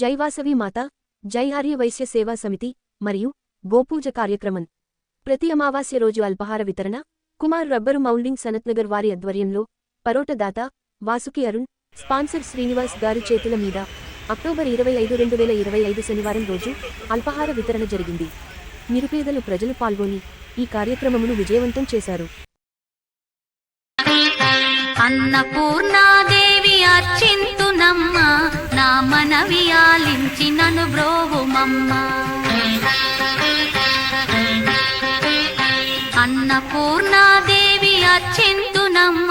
జై వాసవి మాత జై ఆర్య వైశ్య సేవా సమితి మరియు గోపూజ కార్యక్రమం. ప్రతి అమావాస్య రోజు అల్పహార వితరణ కుమార్ రబ్బరు మౌల్డింగ్ సనత్నగర్ వారి ఆధ్వర్యంలో పరోటదాత వాసుకి అరుణ్ స్పాన్సర్ శ్రీనివాస్ గారి చేతుల మీద అక్టోబర్ ఇరవై ఐదు రెండు వేల ఇరవై ఐదు శనివారం రోజు అల్పహార వితరణ జరిగింది. నిరుపేదలు ప్రజలు పాల్గొని ఈ కార్యక్రమమును విజయవంతం చేశారు. దేవి అర్చింతునమ్మ నా మనవి ఆలించి నను బ్రోవుమమ్మ. అన్నపూర్ణాదేవి అర్చింతునమ్మ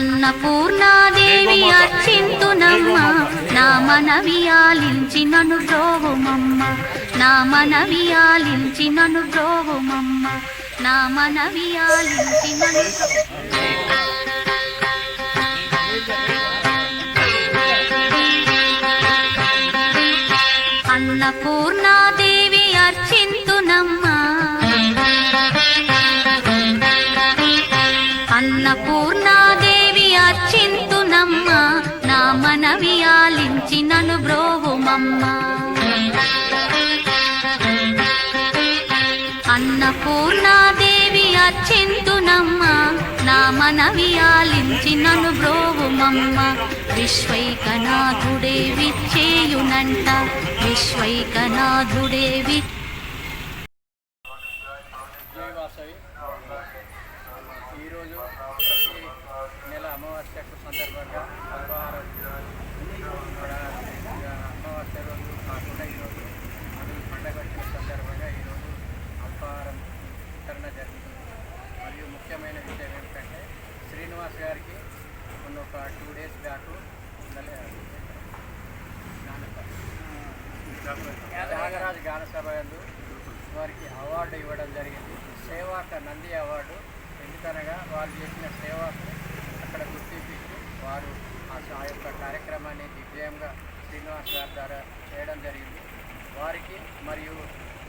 అన్నపూర్ణాదేవి అర్చింతునమ్మ. నా మనవి ఆలించి నను బ్రోవుమమ్మ నా మనవి ఆలించి నను బ్రోవుమమ్మ నా మనవి ఆలించి నను అన్నపూర్ణాదేవి నను బ్రోవుమమ్మ విశ్వైకనాథుడే విచ్చేయునంట. విశ్వైకనాథుడే విచ్చే శ్రీనివాస్ గారి ద్వారా చేయడం జరిగింది. వారికి మరియు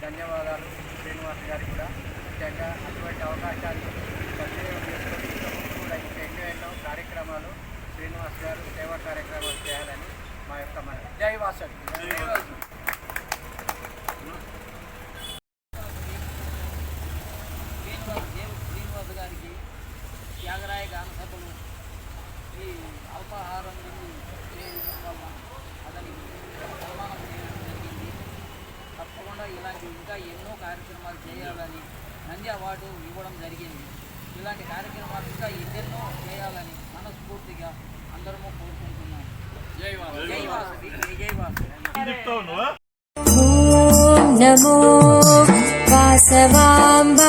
ధన్యవాదాలు. శ్రీనివాస్ గారికి కూడా ముఖ్యంగా అటువంటి అవకాశాన్ని సద్వినియోగం చేసుకొని ఇంకా ముందు కూడా ఇంకా ఎన్నో ఎన్నో కార్యక్రమాలు శ్రీనివాస్ గారు సేవా కార్యక్రమాలు చేయాలని మా యొక్క మన జై వాసవి. नमो वासवाम्बायै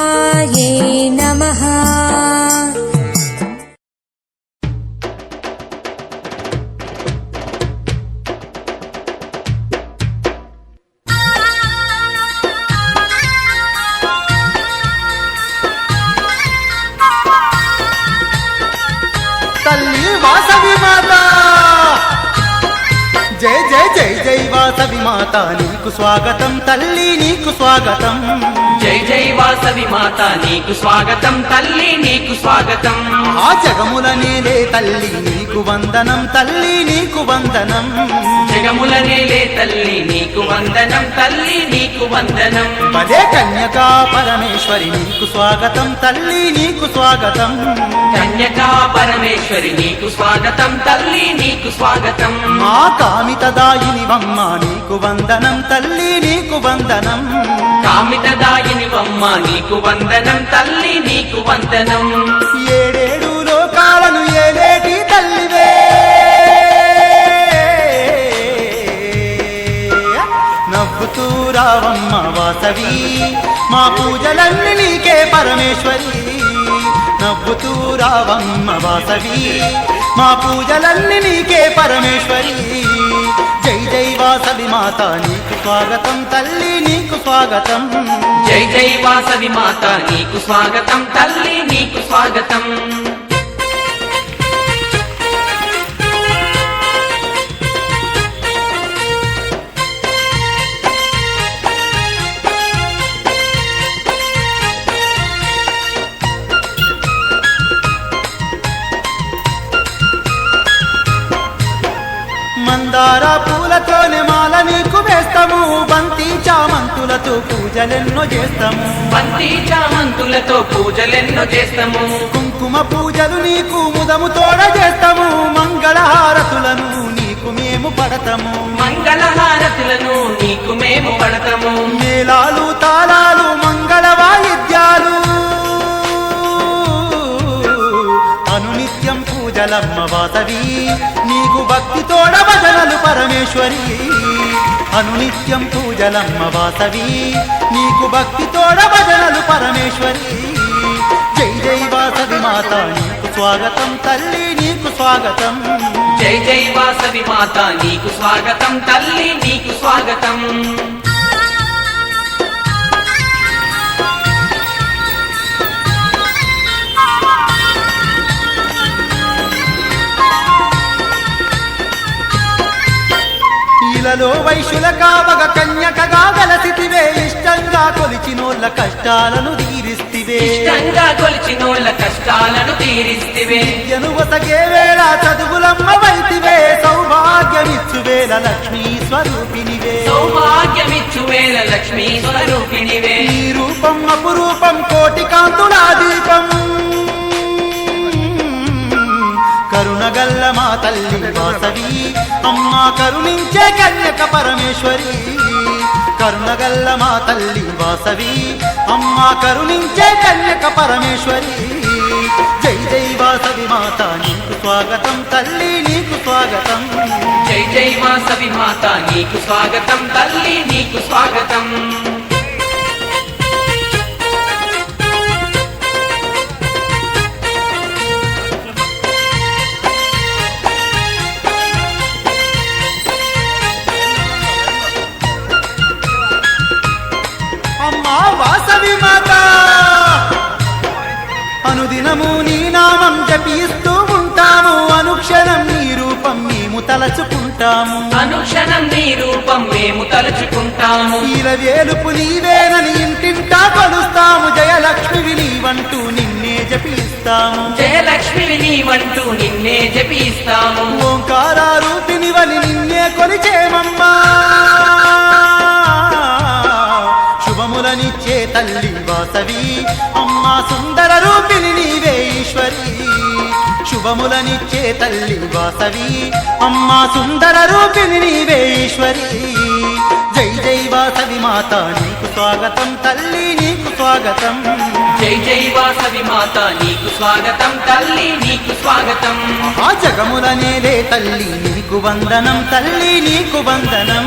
నీకు స్వాగతం తల్లి నీకు స్వాగతం. ఆ జగముల నేలే తల్లి నీకు వందనం తల్లి నీకు వందనం. జగముల నేలే తల్లి నీకు వందనం తల్లి నీకు వందనం. పదే కన్యకా పరమేశ్వరి నీకు స్వాగతం తల్లి నీకు స్వాగతం. కన్యకా పరమేశ్వరి నీకు స్వాగతం తల్లి నీకు స్వాగతం. మా కామితదాయిని వమ్మ నీకు వందనం తల్లి నీకు వందనం. కామితదాయిని వమ్మ నీకు వందనం వందనం తల్లి నీకు వందనం. ఏడేడు లోకాలను ఏలేటి తల్లివే. నవ్వుతూ రావమ్మ వాసవి మా పూజలన్నీ నీకే పరమేశ్వరి. నవ్వుతూ రావమ్మ వాసవి మా పూజలన్నీ నీకే పరమేశ్వరి. జై జై వాసవి మాత నీకు స్వాగతం తల్లి నీకు స్వాగతం. జై జై వాసవి మాత నీకు స్వాగతం తల్లి నీకు చేస్తాము. బంతి చామంతులతో పూజలెన్నో చేస్తాము. కుంకుమ పూజలు నీకు ముదము తోడ చేస్తాము. మంగళహారతులను నీకు మేము పడతాము. మంగళహారతులను నీకు మేము పడతాము. మేళాలు తాళాలు మంగళ వాయిద్యాలు. పూజలమ్మ వాసవి నీకు భక్తి తోడ భజనలు పరమేశ్వరి. అనునిత్యం పూజలమ్మ వాసవి నీకు భక్తి తోడ భజనలు పరమేశ్వరి. జై జై వాసవి మాత నీకు స్వాగతం తల్లి నీకు స్వాగతం. జై జై వాసవి మాత నీకు స్వాగతం తల్లి నీకు స్వాగతం. ఇలలో వైశ్యుల కావగ కన్యకగా గలసితివే. ఇష్టంగా కొలిచినోళ్ళ కష్టాలను తీరిస్తివే. ఇష్టంగా కొలిచినోళ్ళ కష్టాలను తీరిస్తివే. విద్యను వసగే వేళ చదువులమ్మ వైతివే. సౌభాగ్యమిచ్చు వేళ లక్ష్మీ స్వరూపినివే సౌభాగ్యమిచ్చు వేల లక్ష్మీ స్వరూపిణివే. ఈ రూపం అపురూపం కోటి కాంతులా దీపం కరుణగల్ల మా తల్లి వాసవి. అమ్మ కరుణించే కన్యక పరమేశ్వరి. కరుణగల్ల మా తల్లి వాసవి. అమ్మ కరుణించే కన్యక పరమేశ్వరి. జై జై వాసవి మాత నీకు స్వాగతం తల్లి నీకు స్వాగతం. జై జై వాసవి మాత నీకు స్వాగతం తల్లి నీకు స్వాగతం. అనుదినము నీ నామం జపిస్తూ ఉంటాము. అనుక్షణం నీ రూపం మేము తలచుకుంటాము. అనుక్షణం నీ రూపం మేము తలుచుకుంటాము. ఈల వేలుపు నీవేనని ఇంటింటా కొలుస్తాము. జయలక్ష్మివి నీవంటూ నిన్నే జపిస్తాము. జయలక్ష్మివి నీవంటూ నిన్నే జపిస్తాము. ఓంకార రూపినివని నిన్నే కొలిచేమమ్మా. శుభములనిచ్చే తల్లి వాసవి. అమ్మా సుందర రూపిణి నీవే ఈశ్వరి. శుభములనిచ్చే తల్లి వాసవి. అమ్మా సుందర రూపిణి నీవే ఈశ్వరి. జై జై వాసవి మాత నీకు స్వాగతం తల్లి నీకు స్వాగతం. జై జై వాసవి మాత నీకు స్వాగతం తల్లి నీకు స్వాగతం. ఆ జగముల నేలే తల్లి నీకు వందనం తల్లి నీకు వందనం.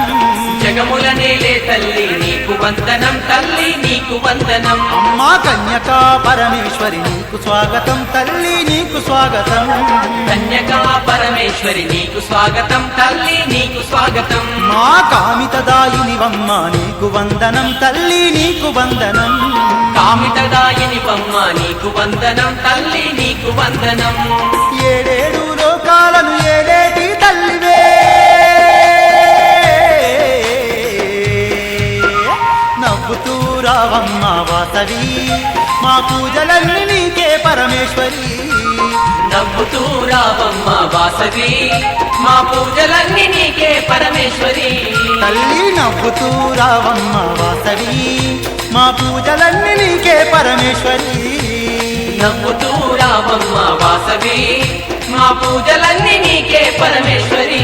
జగముల నేలే తల్లి నీకు వందనం తల్లి నీకు వందనం. అమ్మా కన్యకా పరమేశ్వరి నీకు స్వాగతం తల్లి నీకు స్వాగతం. కన్యకా పరమేశ్వరి నీకు స్వాగతం తల్లి నీకు స్వాగతం. మా కామితదాయినివమ్మ నీకు వందనం తల్లి నీకు వందనం. కామితదాయిని బొమ్మ నీకు వందనం తల్లి నీకు వందనం. ఏడేడు లోకాలను ఏలేటి తల్లివే. నవ్వుతూ రావమ్మ వాసవి మా పూజలన్నీ నీకే పరమేశ్వరి. నవ్వుతూ రావమ్మ వాసవి మా పూజలన్నీ నీకే పరమేశ్వరి. తల్లి నవ్వుతూ రావమ్మ వాసవి మా పూజలన్నీ నీకే పరమేశ్వరి. నవ్వుతూ రామమ్మ వాసవి మా పూజలన్నీ నీకే పరమేశ్వరి.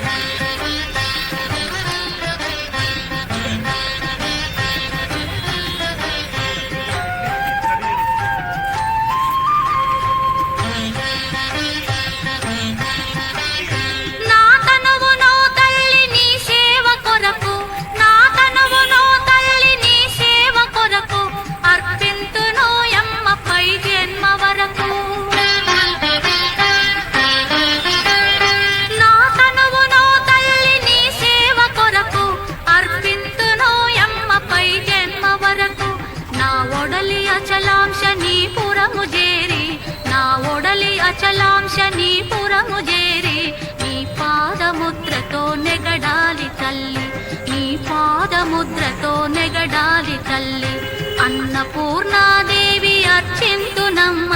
పూర్ణాదేవి అర్చింతునమ్మ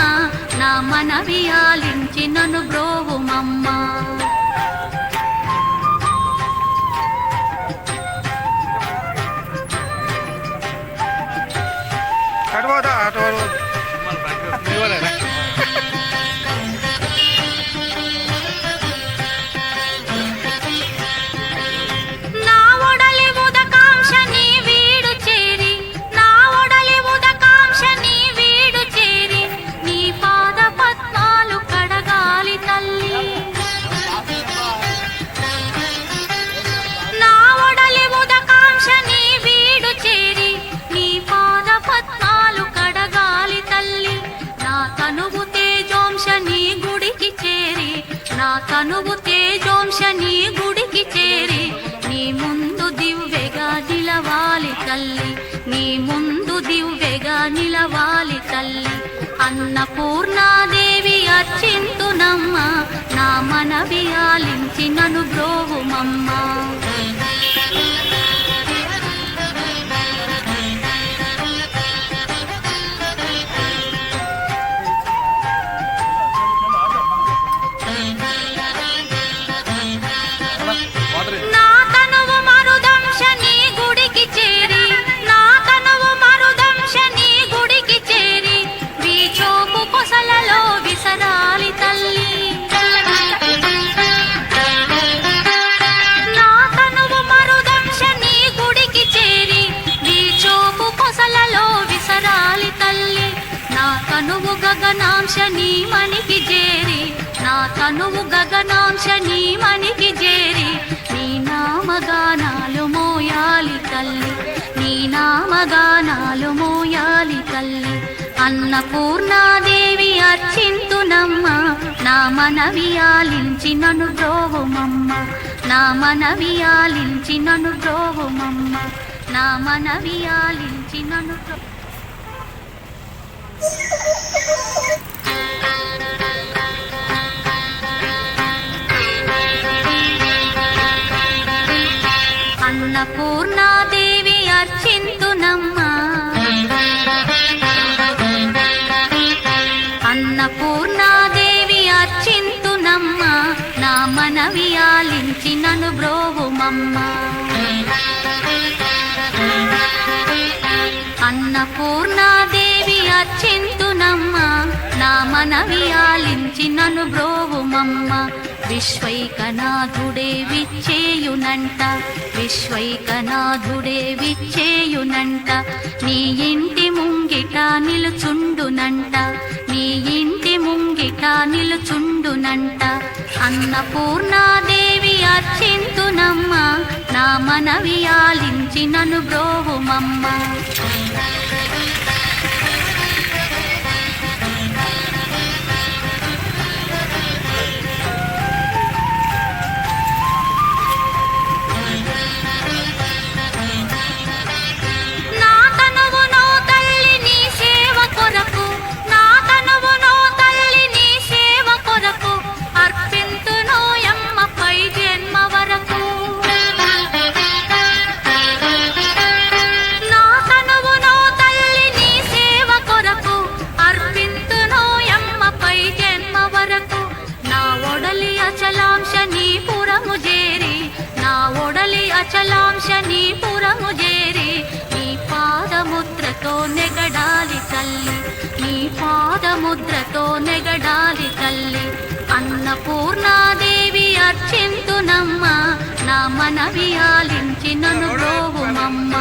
నా మనవి ఆలించి నన్ను బ్రోవుమమ్మ నా తనువు తేజోంశ గుడికి చేరి. నా తనువు తేజోంశ నీ గుడికి చేరి. నీ ముందు దివ్వెగా నిలవాలి తల్లి. నీ ముందు దివ్వెగా నిలవాలి తల్లి. అన్నపూర్ణాదేవి అర్చింతునమ్మ. నా మనవి ఆలించినను బ్రోవుమమ్మా మనవి ఆలించి నన్ను ద్రోవుమమ్మ నా మనవి ఆలించి నన్ను ద్రోవుమమ్మ నా మనవి ఆలించి నన్ను ద్రో అన్నపూర్ణాదేవి అర్చింతునమ్మ నా మనవి ఆలించి నన్ను బ్రోవుమమ్మ. విశ్వైకనాథుడే విచ్చేయునంట విశ్వైకనాథుడే విచ్చేయునంట. నీ ఇంటి ముంగిట నిలుచుండునంట నీ ఇంటి ముంగిట నిలుచుండునంట. అన్నపూర్ణాదేవి అర్చింతునమ్మ నా మనవి ఆలించి నను బ్రోవుమమ్మ. పాదముద్రతో నెగడాలి తల్లి. నీ పాదముద్రతో నెగడాలి తల్లి. అన్నపూర్ణాదేవి అర్చింతునమ్మ నా మనవి ఆలించి నను బ్రోవుమమ్మ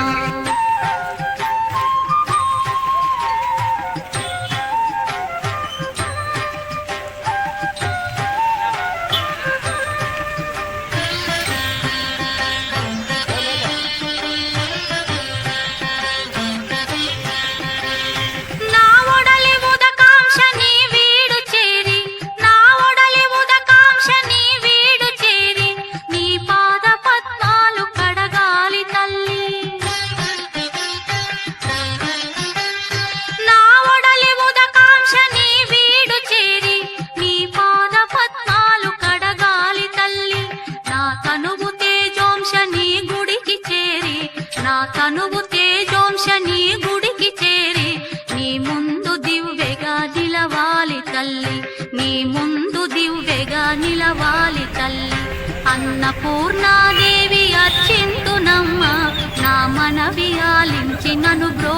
నన్ను బ్రో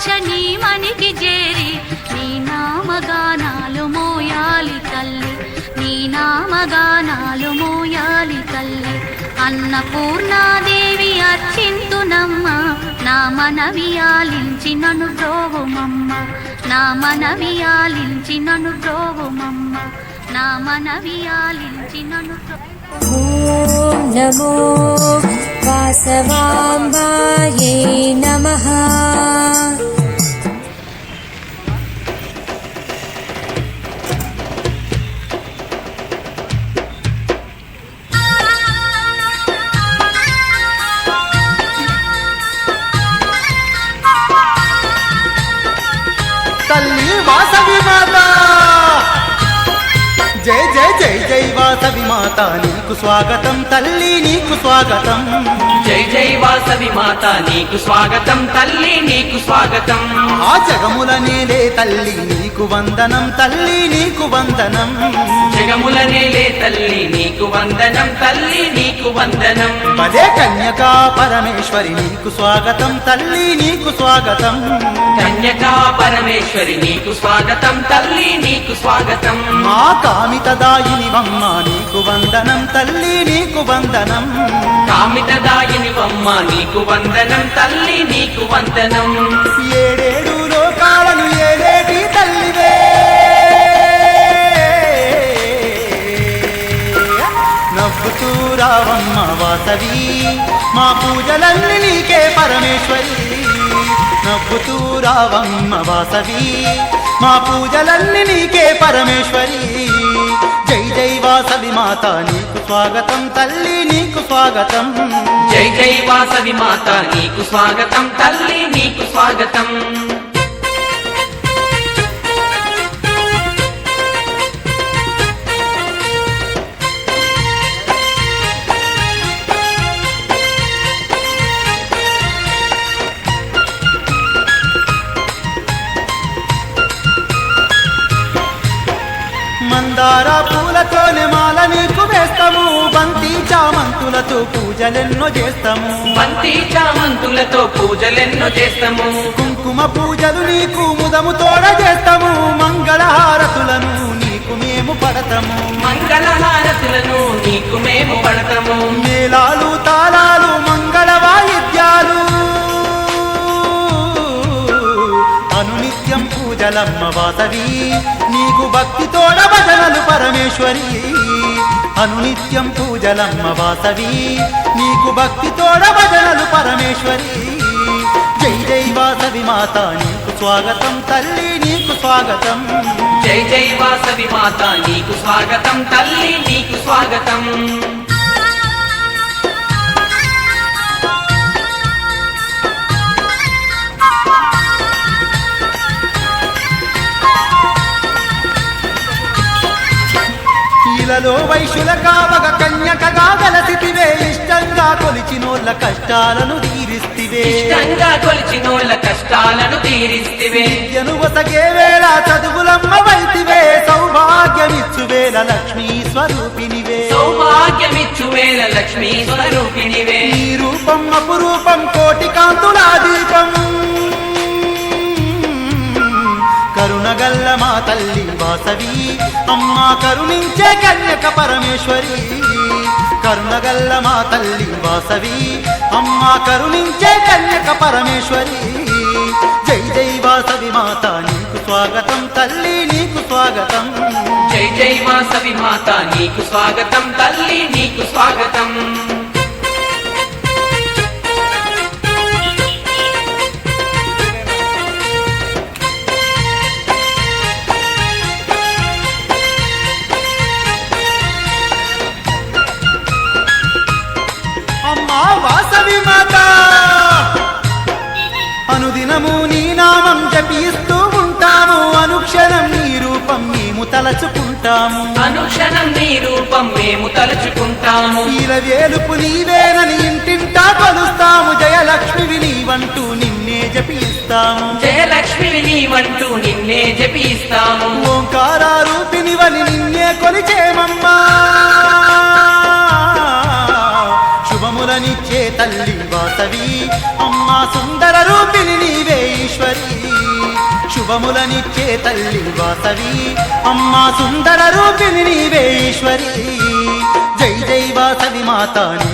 ఆకాంక్ష నీ మనికి చేరి నీ నామగానాలు మోయాలి తల్లి. నీ నామగానాలు మోయాలి తల్లి. అన్నపూర్ణాదేవి అర్చింతునమ్మ నా మనవి ఆలించి నన్ను ప్రోవుమమ్మ నా మనవి ఆలించి నన్ను ప్రోవుమమ్మ నా మనవి ఆలించి నను నమో వాసవాంబాయే నమః. వాసవి మాత నీకు స్వాగతం తల్లి నీకు స్వాగతం. జై జై వాసవి మాత నీకు స్వాగతం తల్లి నీకు స్వాగతం. ఆ జగముల నేలే తల్లి నీకు వందనం తల్లి నీకు వందనం. జగముల నేలే తల్లి నీకు వందనం తల్లి నీకు వందనం. పదే కన్యకా పరమేశ్వరి నీకు స్వాగతం తల్లి నీకు స్వాగతం. కన్యకా పరమేశ్వరి నీకు స్వాగతం తల్లి నీకు స్వాగతం. మా కామితదాయిని వమ్మ నీకు వందనం తల్లి నీకు వందనం. కామితదాయిని వమ్మ నీకు వందనం. తల్లి నీకు వందనం. ఏడేడు లోకాలను ఏలేటి తల్లివే. నవ్వుతూ రావమ్మ వాసవి మా పూజలన్నీ నీకే పరమేశ్వరి. నవ్వుతూ రావమ్మ వాసవి మా పూజలన్నీ నీకే పరమేశ్వరి. జై జై వాసవి మాత నీకు స్వాగతం తల్లి నీకు స్వాగతం. జై జై వాసవి మాత నీకు స్వాగతం తల్లి నీకు స్వాగతం. చామంతులతో పూజలెన్నో చేస్తాము. బంతి చామంతులతో పూజలెన్నో చేస్తాము. కుంకుమ పూజలు నీకు ముదము తోడ చేస్తాము. మంగళహారతులను నీకు మేము పడతాము. మంగళహారతులను నీకు మేము పడతాము. మేళాలు తాళాలు మంగళ వాయిద్యాలు. అనునిత్యం పూజలమ్మ వాసవి నీకు భక్తి తోడ భజనలు పరమేశ్వరి. అనునిత్యం పూజలమ్మ వాసవి. నీకు భక్తి తోడ భజనలు పరమేశ్వరి. జై జై వాసవి మాత నీకు స్వాగతం తల్లి నీకు స్వాగతం. జై జై వాసవి మాత నీకు స్వాగతం తల్లి నీకు స్వాగతం. ఇలలో వైశ్యుల కావగ కన్యకగా గలసితివే ఇష్టంగా కొలిచినోళ్ళ కష్టాలను తీరిస్తివే. ఇష్టంగా కొలిచినోళ్ళ కష్టాలను తీరిస్తివే. విద్యను వసగే వేళ చదువులమ్మ వైతివే సౌభాగ్యమిచ్చు వేళ లక్ష్మీ స్వరూపినివే సౌభాగ్యమిచ్చు వేల లక్ష్మీ స్వరూపిణివే. నీ రూపం అపురూపం కోటి కాంతులా దీపం కరుణగల్ల మా తల్లి వాసవి అమ్మా కరుణించే కన్యక పరమేశ్వరి. కరుణగల్ల మా తల్లి వాసవి అమ్మా కరుణించే కన్యక పరమేశ్వరి. జై జై వాసవి మాత నీకు స్వాగతం తల్లి నీకు స్వాగతం. జై జై వాసవి మాత నీకు స్వాగతం తల్లి నీకు స్వాగతం. అనుదినము నీ నామం జపిస్తూ ఉంటాము. అనుక్షణం నీ రూపం మేము తలచుకుంటాము. అనుక్షణం నీ రూపం మేము తలుచుకుంటాము. ఈల వేలుపు నీవేనని ఇంటింటా కొలుస్తాము. జయలక్ష్మివి నీవంటూ నిన్నే జపిస్తాము. జయలక్ష్మివి నీవంటూ నిన్నే జపిస్తాము. ఓంకార రూపినివని నిన్నే కొలిచేమమ్మా! శుభములనిచ్చే తల్లి వాసవి. అమ్మా సుందర రూపిణి నీవే ఈశ్వరి. శుభములనిచ్చే తల్లి వాసవి. అమ్మా సుందర రూపిణి నీవే ఈశ్వరి. జై జై వాసవి మాతాని.